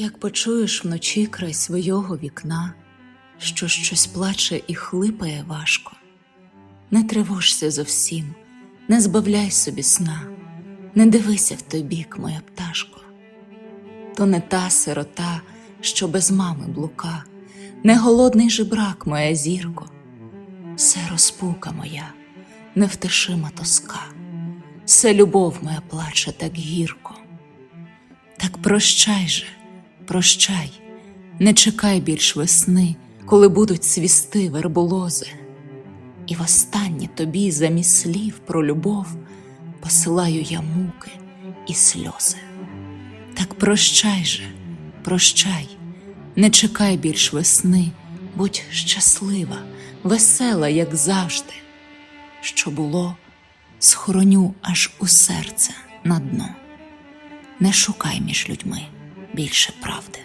Як почуєш вночі край свого вікна, що щось плаче і хлипає важко, не тривожся зовсім, не збавляй собі сна, не дивися в той бік, моя пташко. То не та сирота, що без мами блука, не голодний жебрак, моя зірко, все розпука моя, невтишима тоска, все любов моя плаче так гірко. Так прощай же, прощай, не чекай більш весни, коли будуть свісти верболози. І востаннє тобі замість слів про любов посилаю я муки і сльози. Так прощай же, прощай, не чекай більш весни, будь щаслива, весела, як завжди. Що було, схороню аж у серце на дно. Не шукай між людьми більше правди.